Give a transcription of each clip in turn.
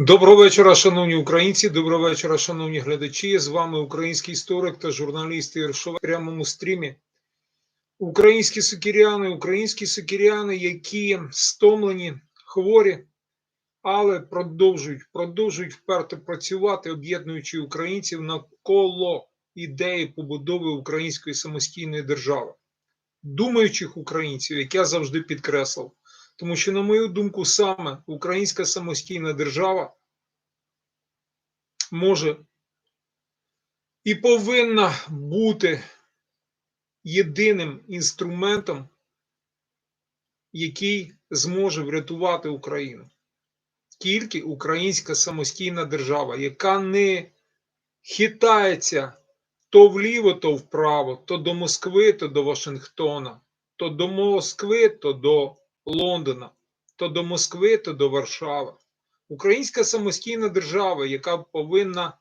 Доброго вечора, шановні українці. Доброго вечора, шановні глядачі. З вами український історик та журналіст Ігор Шове в прямому стрімі. Українські сокіряни, українські сокіряни, які стомлені, хворі, але продовжують, продовжують вперто працювати, об'єднуючи українців навколо ідеї побудови української самостійної держави, думаючих українців, як я завжди підкреслив. Тому що, на мою думку, саме українська самостійна держава може і повинна бути єдиним інструментом, який зможе врятувати Україну. Тільки українська самостійна держава, яка не хитається то вліво, то вправо, то до Москви, то до Вашингтона, то до Москви, то до Лондона, то до Москви, то до Варшави. Українська самостійна держава, яка повинна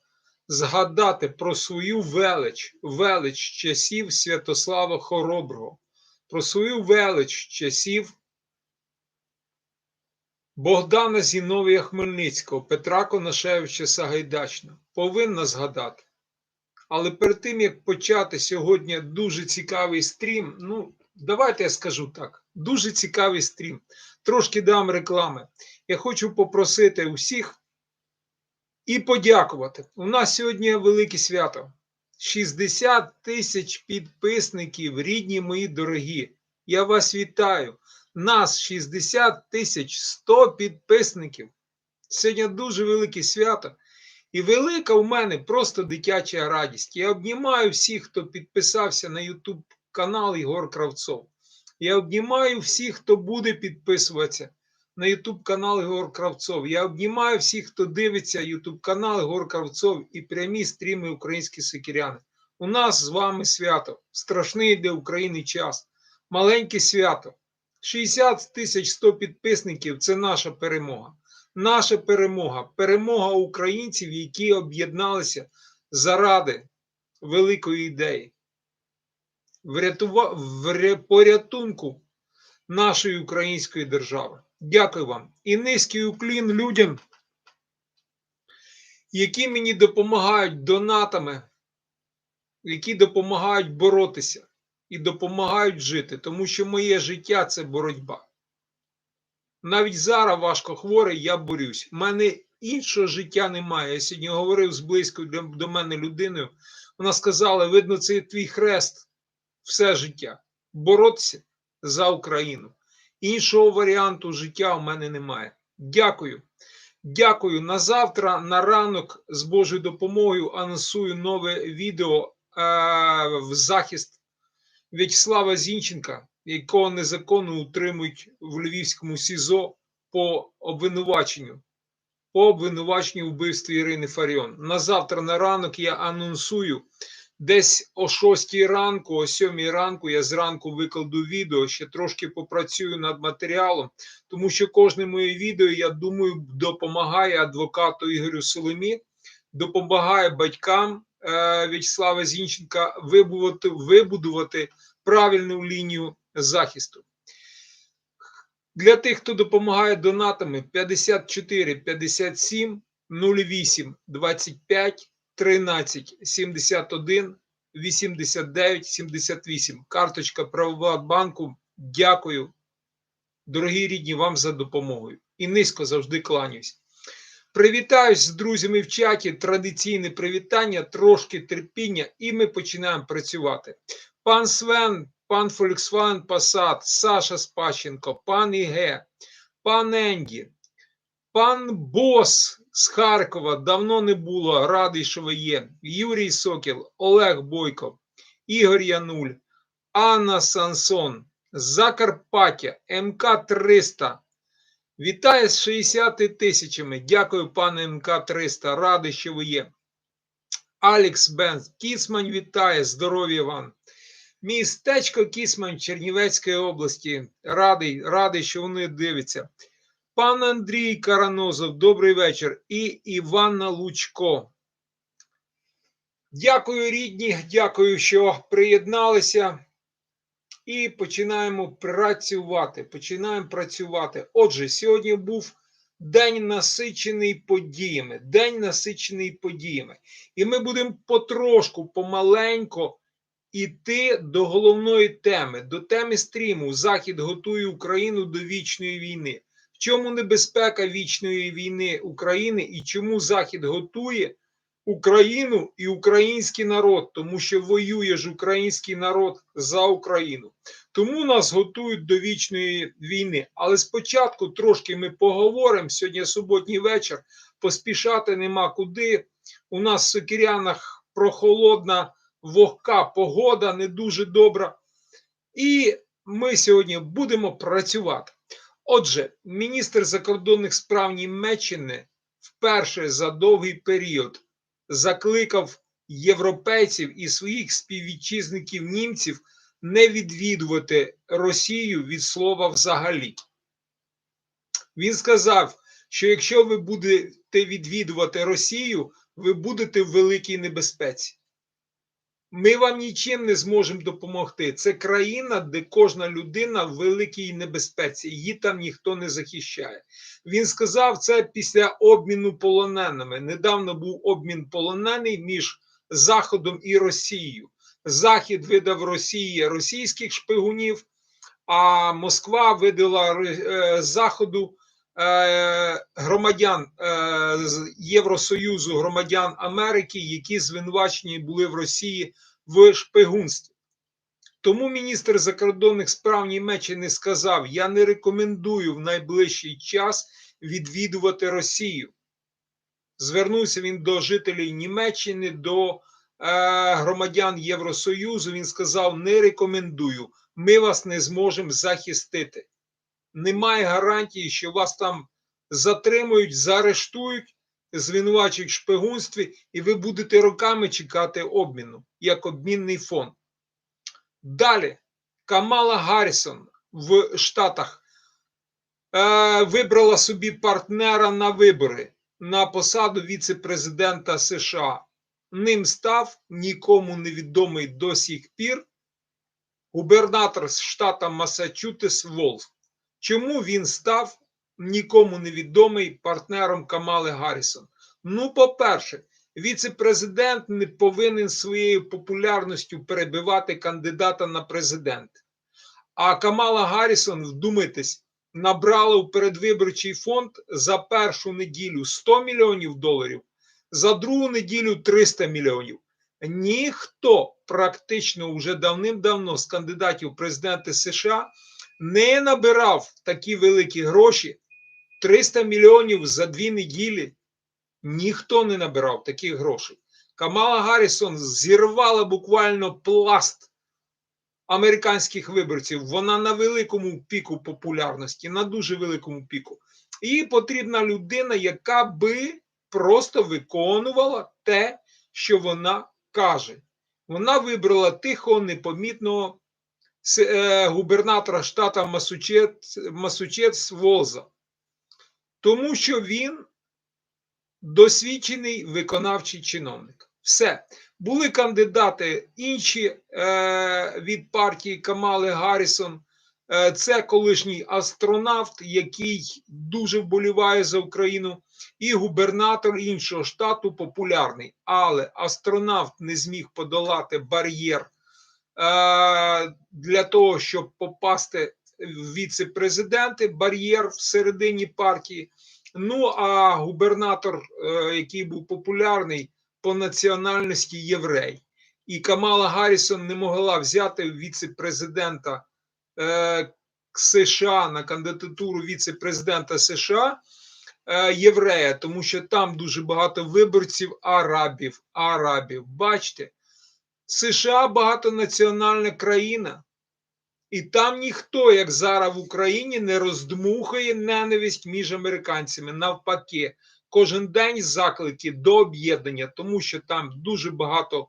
згадати про свою велич, велич часів Святослава Хороброго, про свою велич часів Богдана Зіновія Хмельницького, Петра Конашевича Сагайдачна, повинна згадати. Але перед тим як почати сьогодні дуже цікавий стрім, ну давайте я скажу так: дуже цікавий стрім. Трошки дам реклами. Я хочу попросити усіх і подякувати. У нас сьогодні велике свято. 60 тисяч підписників, рідні мої дорогі. Я вас вітаю. Нас 60 тисяч 100 підписників. Сьогодні дуже велике свято. І велика у мене просто дитяча радість. Я обнімаю всіх, хто підписався на YouTube канал Ігор Кравцов. Я обнімаю всіх, хто буде підписуватися на YouTube канал Ігор Кравцов. Я обнімаю всіх, хто дивиться YouTube канал Ігор Кравцов і прямі стріми Українські Сокіряни. У нас з вами свято. Страшний для України час. Маленьке свято. 60 тисяч 100 підписників це наша перемога. Наша перемога, перемога українців, які об'єдналися заради великої ідеї, врятува... вря... порятунку нашої української держави. Дякую вам. І низький уклін людям, які мені допомагають донатами, які допомагають боротися і допомагають жити, тому що моє життя це боротьба. Навіть зараз важко хворий, я борюсь. У мене іншого життя немає. Я сьогодні говорив з близькою до мене людиною. Вона сказала: видно, це твій хрест все життя. Боротися за Україну. Іншого варіанту життя у мене немає. Дякую. Дякую. На завтра, на ранок, з Божою допомогою, анонсую нове відео е- в захист В'ячеслава Зінченка якого незаконно утримують в Львівському СІЗО по обвинуваченню, по обвинуваченню вбивстві Ірини Фаріон. На завтра на ранок я анонсую. Десь о 6 ранку, о 7 ранку я зранку викладу відео, ще трошки попрацюю над матеріалом, тому що кожне моє відео, я думаю, допомагає адвокату Ігорю Соломі, допомагає батькам е, В'ячеслава Зінченка вибудувати, вибудувати правильну лінію захисту. Для тих, хто допомагає донатами 54 57 08 25 13 71 89 78. Карточка Приватбанку. Дякую, дорогі рідні, вам за допомогою. І низько завжди кланяюсь. Привітаюсь з друзями в чаті. Традиційне привітання, трошки терпіння, і ми починаємо працювати. Пан Свен, пан Volkswagen Passat, Саша Спащенко, пан Іге, пан Енді, пан Бос з Харкова давно не було, радий, що ви є. Юрій Сокіл, Олег Бойко, Ігор Януль, Анна Сансон, Закарпаття, МК 300. Вітаю з 60 тисячами. Дякую, пане МК 300. Радий, що ви є. Алекс Бенз, Кіцмань вітає, здоров'я вам. Містечко Кісмань Чернівецької області. Радий, радий, що вони дивляться. Пан Андрій Каранозов, добрий вечір. І Іванна Лучко. Дякую, рідні. Дякую, що приєдналися. І починаємо працювати. Починаємо працювати. Отже, сьогодні був день насичений подіями, день насичений подіями. І ми будемо потрошку, помаленько іти до головної теми, до теми стріму. Захід готує Україну до вічної війни. Чому небезпека вічної війни України і чому Захід готує Україну і український народ, тому що воює ж український народ за Україну. Тому нас готують до вічної війни. Але спочатку трошки ми поговоримо. Сьогодні суботній вечір. Поспішати нема куди. У нас в Сокирянах прохолодна, вогка погода, не дуже добра. І ми сьогодні будемо працювати. Отже, міністр закордонних справ Німеччини вперше за довгий період закликав європейців і своїх співвітчизників німців не відвідувати Росію від слова взагалі. Він сказав, що якщо ви будете відвідувати Росію, ви будете в великій небезпеці. Ми вам нічим не зможемо допомогти. Це країна, де кожна людина в великій небезпеці, її там ніхто не захищає. Він сказав це після обміну полоненими. Недавно був обмін полонений між Заходом і Росією. Захід видав Росії російських шпигунів, а Москва видала е, Заходу громадян е, Євросоюзу, громадян Америки, які звинувачені були в Росії в шпигунстві. Тому міністр закордонних справ Німеччини сказав: Я не рекомендую в найближчий час відвідувати Росію. Звернувся він до жителів Німеччини, до е, громадян Євросоюзу. Він сказав: Не рекомендую, ми вас не зможемо захистити. Немає гарантії, що вас там затримують, заарештують, звинувачують в шпигунстві, і ви будете роками чекати обміну як обмінний фонд. Далі Камала Гаррісон в Штатах е, вибрала собі партнера на вибори на посаду віце-президента США. Ним став нікому невідомий до сих пір губернатор з штата Масачусетс Волф. Чому він став нікому невідомий партнером Камали Гаррісон? Ну, по-перше, віце-президент не повинен своєю популярністю перебивати кандидата на президент. А Камала Гаррісон, вдумайтесь, набрала у передвиборчий фонд за першу неділю 100 мільйонів доларів, за другу неділю 300 мільйонів. Ніхто практично вже давним-давно з кандидатів в президенти США не набирав такі великі гроші 300 мільйонів за дві неділі. Ніхто не набирав таких грошей. Камала Гаррісон зірвала буквально пласт американських виборців. Вона на великому піку популярності, на дуже великому піку. І потрібна людина, яка би просто виконувала те, що вона каже. Вона вибрала тихого, непомітного губернатора штата Масучетс Волза, тому що він досвідчений виконавчий чиновник. Все. Були кандидати інші е, від партії Камали Гаррісон. Е, це колишній астронавт, який дуже вболіває за Україну, і губернатор іншого штату популярний. Але астронавт не зміг подолати бар'єр для того, щоб попасти в віце-президенти, бар'єр всередині партії. Ну а губернатор, е, який був популярний по національності єврей, і Камала Гаррісон не могла взяти віце-президента е, США на кандидатуру віце-президента США е, єврея, тому що там дуже багато виборців арабів. Арабів, бачите, США багатонаціональна країна. І там ніхто, як зараз в Україні, не роздмухає ненависть між американцями. Навпаки, кожен день заклики до об'єднання, тому що там дуже багато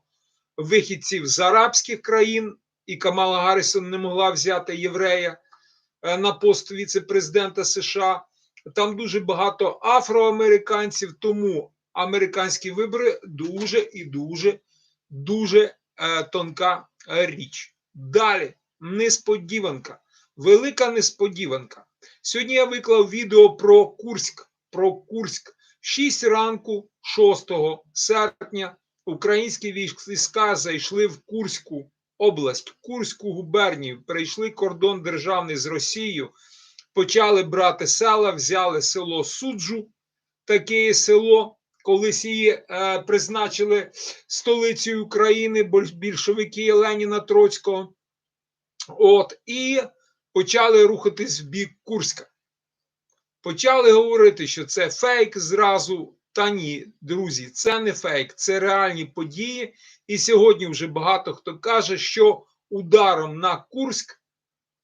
вихідців з арабських країн, і Камала Гаррісон не могла взяти єврея е, на пост віце-президента США. Там дуже багато афроамериканців, тому американські вибори дуже і дуже дуже тонка річ. Далі несподіванка, велика несподіванка. Сьогодні я виклав відео про Курськ про Курськ. 6 ранку, 6 серпня, українські війська зайшли в Курську область, Курську губернію, перейшли кордон державний з Росією, почали брати села, взяли село Суджу, таке село. Колись її е, призначили столицею України більшовики Леніна Троцького. От, і почали рухатись в бік Курська. Почали говорити, що це фейк зразу. Та ні, друзі, це не фейк, це реальні події. І сьогодні вже багато хто каже, що ударом на Курськ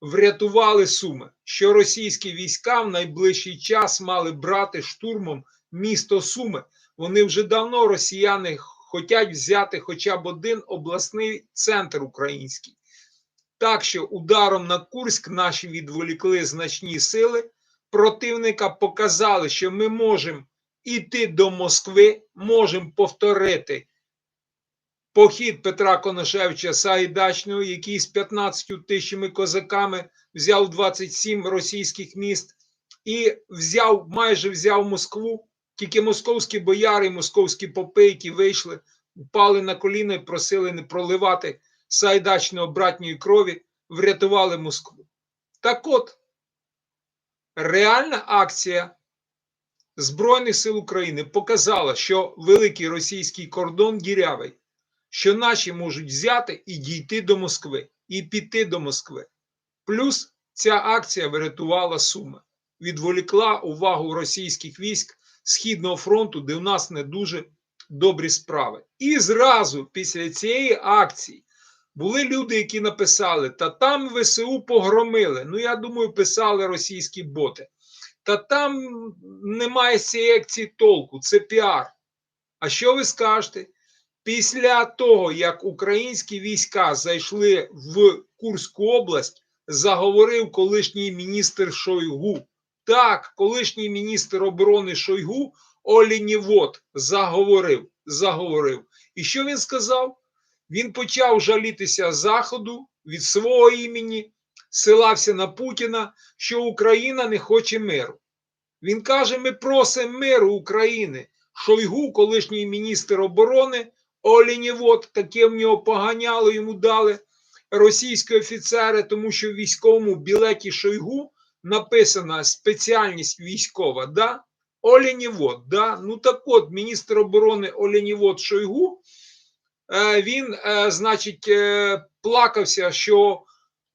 врятували Суми, що російські війська в найближчий час мали брати штурмом місто Суми. Вони вже давно росіяни хочуть взяти хоча б один обласний центр український. Так що ударом на Курськ наші відволікли значні сили. Противника показали, що ми можемо іти до Москви, можемо повторити похід Петра Коношевича Сагайдачного, який з 15 тисячами козаками взяв 27 російських міст і взяв, майже взяв Москву. Тільки московські бояри, московські попи, які вийшли, впали на коліна і просили не проливати Сагайдачного братньої крові, врятували Москву. Так от, реальна акція Збройних сил України показала, що великий російський кордон дірявий, що наші можуть взяти і дійти до Москви, і піти до Москви. Плюс ця акція врятувала Суми, відволікла увагу російських військ Східного фронту, де в нас не дуже добрі справи. І зразу після цієї акції були люди, які написали: Та там ВСУ погромили. Ну, я думаю, писали російські боти. Та там немає з цієї акції толку, це піар. А що ви скажете? Після того, як українські війська зайшли в Курську область, заговорив колишній міністр Шойгу. Так, колишній міністр оборони Шойгу Олінівод заговорив. заговорив. І що він сказав? Він почав жалітися Заходу від свого імені, силався на Путіна, що Україна не хоче миру. Він каже: ми просимо миру України. Шойгу, колишній міністр оборони, Олінівод, таке в нього поганяло, йому дали російські офіцери, тому що військовому білеті Шойгу написана спеціальність військова. да? Олінівод, да? Ну так от, міністр оборони Олінівод Шойгу, е, він, е, значить, е, плакався, що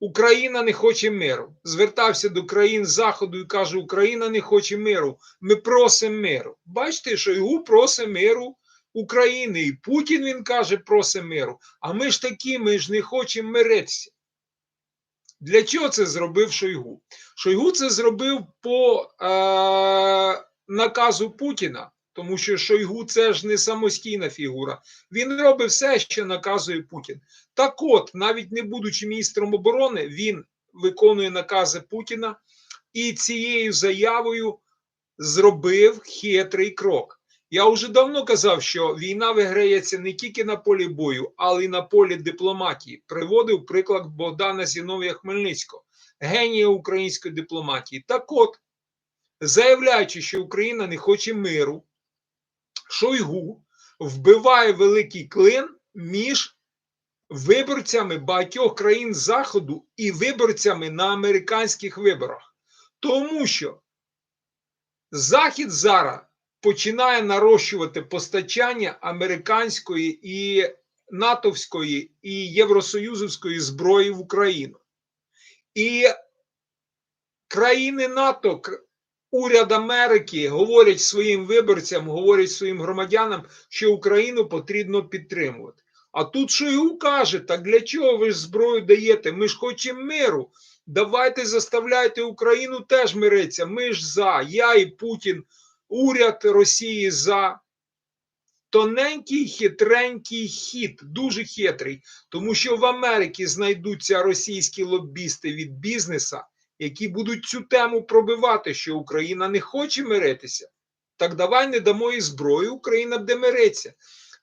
Україна не хоче миру. Звертався до країн Заходу і каже: Україна не хоче миру. Ми просимо миру. Бачите, Шойгу просить миру України. І Путін він каже, просить миру. А ми ж такі, ми ж не хочемо миритися. Для чого це зробив Шойгу? Шойгу це зробив по е, наказу Путіна, тому що Шойгу це ж не самостійна фігура. Він робить все, що наказує Путін. Так от, навіть не будучи міністром оборони, він виконує накази Путіна і цією заявою зробив хитрий крок. Я вже давно казав, що війна виграється не тільки на полі бою, але й на полі дипломатії. Приводив приклад Богдана Зіновія Хмельницького, генія української дипломатії. Так от, заявляючи, що Україна не хоче миру, Шойгу вбиває великий клин між виборцями багатьох країн Заходу і виборцями на американських виборах. Тому що Захід зараз починає нарощувати постачання американської і натовської і євросоюзівської зброї в Україну. І країни НАТО, уряд Америки говорять своїм виборцям, говорять своїм громадянам, що Україну потрібно підтримувати. А тут Шойгу каже: так для чого ви ж зброю даєте? Ми ж хочемо миру. Давайте заставляйте Україну теж миритися. Ми ж за, я і Путін, уряд Росії за. Тоненький, хитренький хід, дуже хитрий, тому що в Америці знайдуться російські лобісти від бізнеса, які будуть цю тему пробивати, що Україна не хоче миритися. Так давай не дамо і зброю, Україна буде миритися.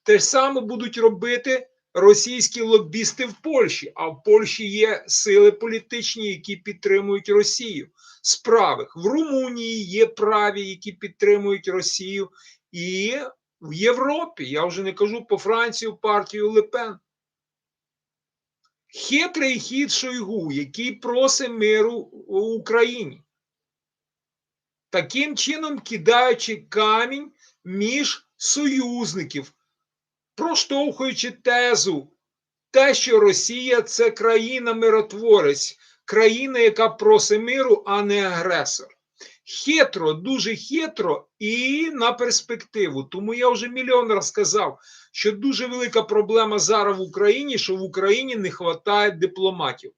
Те ж саме будуть робити російські лобісти в Польщі, а в Польщі є сили політичні, які підтримують Росію з правих. В Румунії є праві, які підтримують Росію, і в Європі, я вже не кажу по Францію, партію Лепен. Хитрий хід Шойгу, який просить миру в Україні. Таким чином кидаючи камінь між союзників, проштовхуючи тезу, те, що Росія це країна-миротворець, країна, яка просить миру, а не агресор. Хитро, дуже хитро і на перспективу. Тому я вже мільйон раз сказав, що дуже велика проблема зараз в Україні, що в Україні не вистачає дипломатів,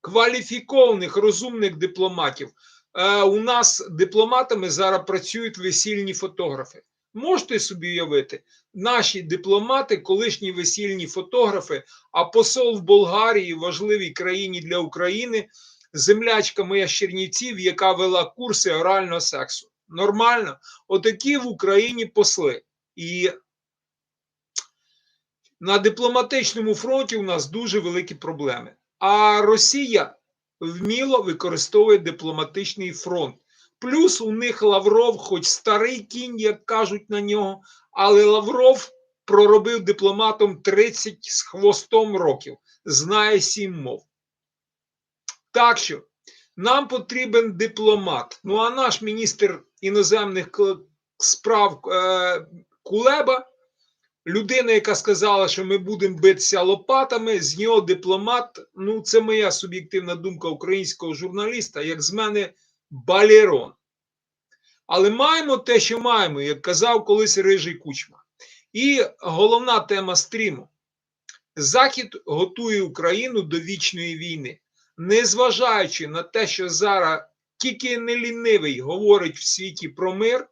кваліфікованих, розумних дипломатів. Е, у нас дипломатами зараз працюють весільні фотографи. Можете собі уявити, наші дипломати, колишні весільні фотографи, а посол в Болгарії, важливій країні для України, землячка моя Чернівців, яка вела курси орального сексу. Нормально, отакі в Україні посли. І на дипломатичному фронті у нас дуже великі проблеми. А Росія вміло використовує дипломатичний фронт. Плюс у них Лавров, хоч старий кінь, як кажуть на нього, але Лавров проробив дипломатом 30 з хвостом років, знає сім мов. Так що нам потрібен дипломат. Ну а наш міністр іноземних справ е, Кулеба, людина, яка сказала, що ми будемо битися лопатами, з нього дипломат. Ну, це моя суб'єктивна думка українського журналіста, як з мене балерон. Але маємо те, що маємо, як казав колись Рижий Кучма. І головна тема стріму: Захід готує Україну до вічної війни, незважаючи на те, що зараз тільки не лінивий говорить в світі про мир.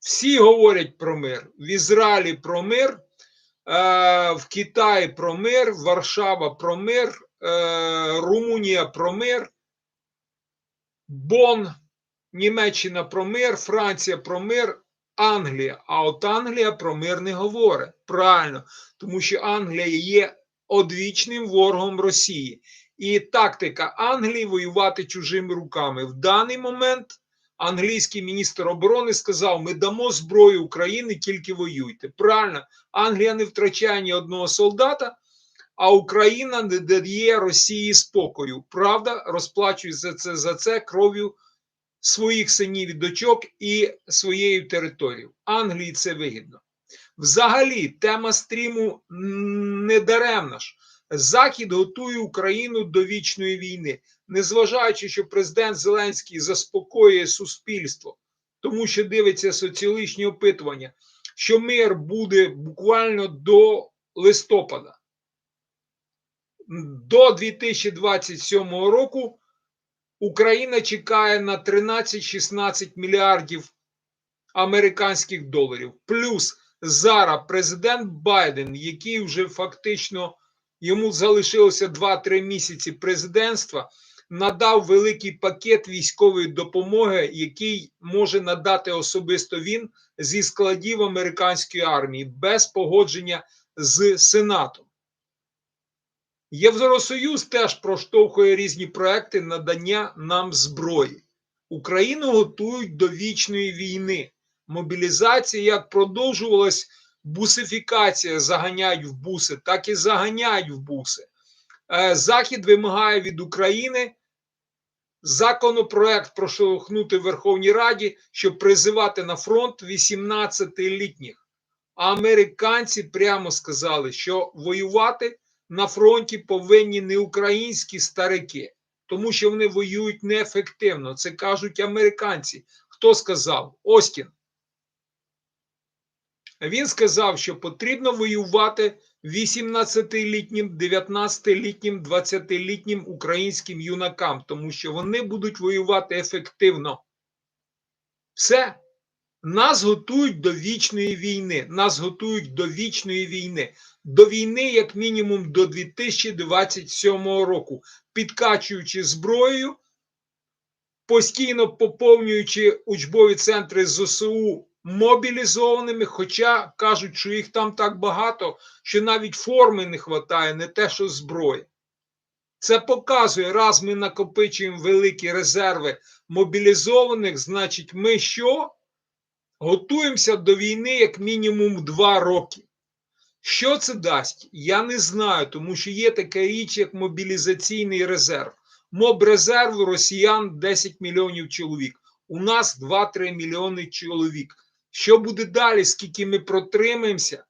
Всі говорять про мир. В Ізраїлі про мир, е, в Китаї про мир, Варшава про мир, е, Румунія про мир, Бон, Німеччина про мир, Франція про мир, Англія. А от Англія про мир не говорить. Правильно, тому що Англія є одвічним ворогом Росії. І тактика Англії воювати чужими руками. В даний момент англійський міністр оборони сказав: ми дамо зброю Україні, тільки воюйте. Правильно, Англія не втрачає ні одного солдата, а Україна не дає Росії спокою. Правда, розплачується за це за це кров'ю своїх синів і дочок і своєю територією. Англії це вигідно. Взагалі, тема стріму не даремна ж. Захід готує Україну до вічної війни, незважаючи, що президент Зеленський заспокоює суспільство, тому що дивиться соціологічні опитування, що мир буде буквально до листопада. До 2027 року Україна чекає на 13-16 мільярдів американських доларів. Плюс зараз президент Байден, який вже фактично йому залишилося 2-3 місяці президентства, надав великий пакет військової допомоги, який може надати особисто він зі складів американської армії без погодження з Сенатом. Євросоюз теж проштовхує різні проекти надання нам зброї. Україну готують до вічної війни. Мобілізація як продовжувалась, бусифікація заганяють в буси, так і заганяють в буси. Захід вимагає від України законопроект проштовхнути в Верховній Раді, щоб призивати на фронт 18-літніх. А американці прямо сказали, що воювати на фронті повинні не українські старики, тому що вони воюють неефективно. Це кажуть американці. Хто сказав? Остін. Він сказав, що потрібно воювати 18-літнім, 19-літнім, 20-літнім українським юнакам, тому що вони будуть воювати ефективно. Все. Нас готують до вічної війни. Нас готують до вічної війни. До війни, як мінімум, до 2027 року, підкачуючи зброєю, постійно поповнюючи учбові центри ЗСУ мобілізованими, хоча кажуть, що їх там так багато, що навіть форми не вистачає, не те, що зброї. Це показує, раз ми накопичуємо великі резерви мобілізованих, значить, ми що? Готуємося до війни як мінімум два роки. Що це дасть? Я не знаю, тому що є така річ, як мобілізаційний резерв. Моб резерву росіян 10 мільйонів чоловік. У нас 2-3 мільйони чоловік. Що буде далі, скільки ми протримаємося?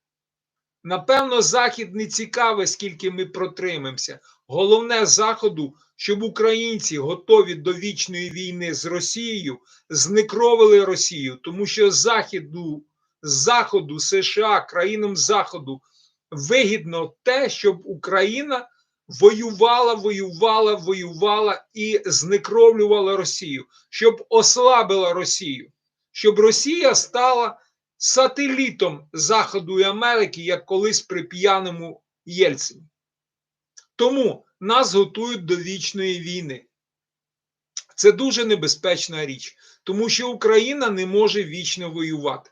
Напевно, Захід не цікавий, скільки ми протримаємося. Головне Заходу, щоб українці готові до вічної війни з Росією, зникровили Росію, тому що Західу, Заходу, США, країнам Заходу вигідно те, щоб Україна воювала, воювала, воювала і знекровлювала Росію, щоб ослабила Росію, щоб Росія стала сателітом Заходу і Америки, як колись при п'яному Єльцині. Тому нас готують до вічної війни. Це дуже небезпечна річ, тому що Україна не може вічно воювати.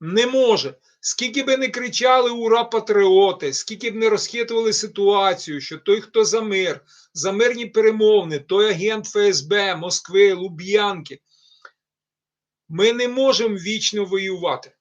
Не може. Скільки би не кричали ура патріоти, скільки б не розхитували ситуацію, що той, хто за мир, за мирні перемовини, той агент ФСБ, Москви, Луб'янки, ми не можемо вічно воювати.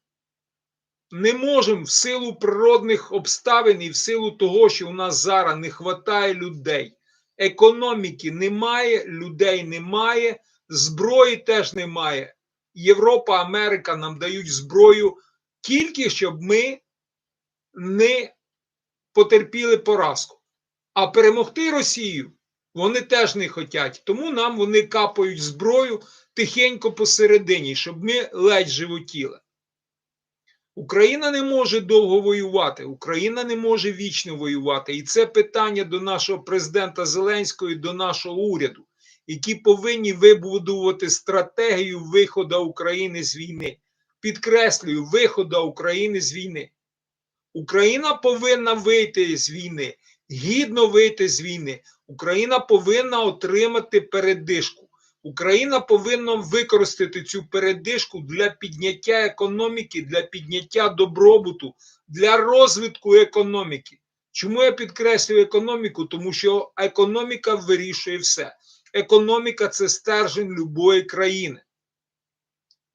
Не можемо в силу природних обставин і в силу того, що у нас зараз не вистачає людей. Економіки немає, людей немає, зброї теж немає. Європа, Америка нам дають зброю тільки щоб ми не потерпіли поразку. А перемогти Росію вони теж не хочуть. Тому нам вони капають зброю тихенько посередині, щоб ми ледь животіли. Україна не може довго воювати, Україна не може вічно воювати. І це питання до нашого президента Зеленського і до нашого уряду, які повинні вибудувати стратегію виходу України з війни. Підкреслюю, виходу України з війни. Україна повинна вийти з війни, гідно вийти з війни. Україна повинна отримати передишку. Україна повинна використати цю передишку для підняття економіки, для підняття добробуту, для розвитку економіки. Чому я підкреслюю економіку? Тому що економіка вирішує все. Економіка це стержень любої країни.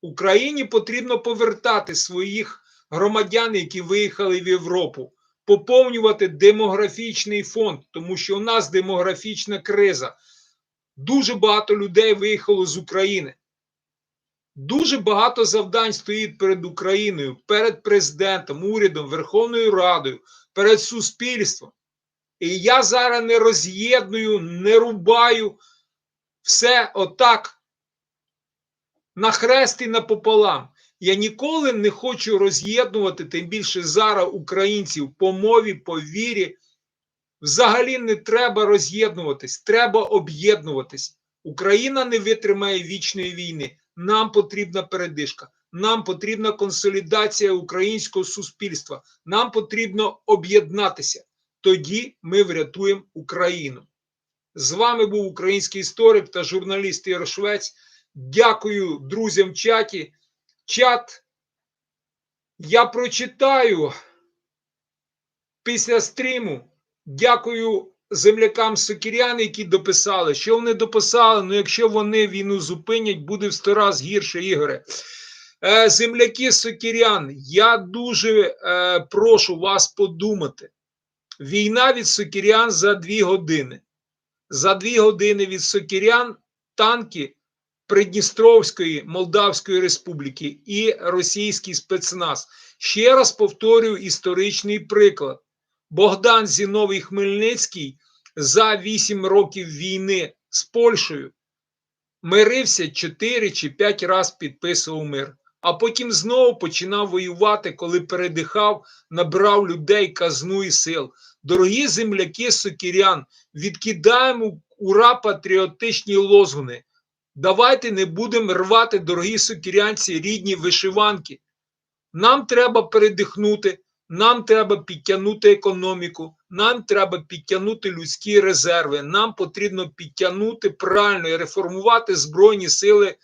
Україні потрібно повертати своїх громадян, які виїхали в Європу, поповнювати демографічний фонд, тому що у нас демографічна криза. Дуже багато людей виїхало з України. Дуже багато завдань стоїть перед Україною, перед президентом, урядом, Верховною Радою, перед суспільством. І я зараз не роз'єдную, не рубаю все отак на хрест і напополам. Я ніколи не хочу роз'єднувати, тим більше зараз українців по мові, по вірі. Взагалі не треба роз'єднуватись, треба об'єднуватись. Україна не витримає вічної війни. Нам потрібна передишка, нам потрібна консолідація українського суспільства. Нам потрібно об'єднатися. Тоді ми врятуємо Україну. З вами був український історик та журналіст Ігор Швець. Дякую друзям в чаті. Чат я прочитаю після стріму. Дякую землякам сокірян, які дописали. Що вони дописали? Ну, якщо вони війну зупинять, буде в сто раз гірше, Ігоре. Е, земляки сокірян, я дуже е, прошу вас подумати. Війна від сокірян за дві години. За дві години від сокірян танки Придністровської Молдавської Республіки і російський спецназ. Ще раз повторюю історичний приклад. Богдан Зіновий Хмельницький за 8 років війни з Польщею мирився 4 чи 5 разів підписував мир. А потім знову починав воювати, коли передихав, набрав людей казну і сил. Дорогі земляки сокірян, відкидаємо ура патріотичні лозуни. Давайте не будемо рвати, дорогі сокірянці, рідні вишиванки. Нам треба передихнути, нам треба підтягнути економіку, нам треба підтягнути людські резерви, нам потрібно підтягнути правильно і реформувати Збройні Сили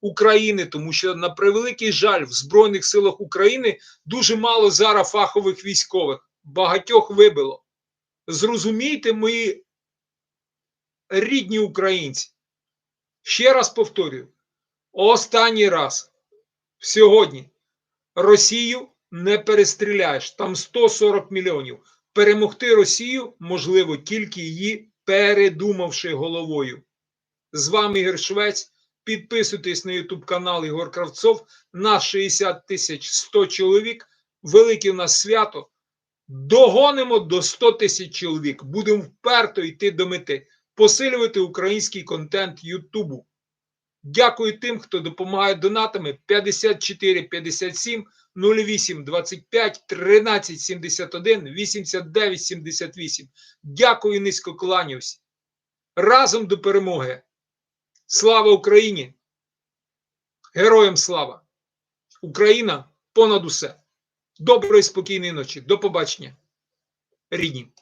України, тому що на превеликий жаль в Збройних силах України дуже мало зараз фахових військових, багатьох вибило. Зрозумійте, мої рідні українці. Ще раз повторюю: останній раз сьогодні Росію не перестріляєш. Там 140 мільйонів. Перемогти Росію можливо тільки її передумавши головою. З вами Ігор Швець. Підписуйтесь на YouTube канал Ігор Кравцов. Нас 60 тисяч 100 чоловік. Велике у нас свято. Догонимо до 100 тисяч чоловік. Будемо вперто йти до мети. Посилювати український контент Ютубу. Дякую тим, хто допомагає донатами 54 57 08 25 13 71 89 78. Дякую низько кланяюсь. Разом до перемоги. Слава Україні! Героям слава! Україна понад усе. Доброї спокійної ночі. До побачення. Рідні.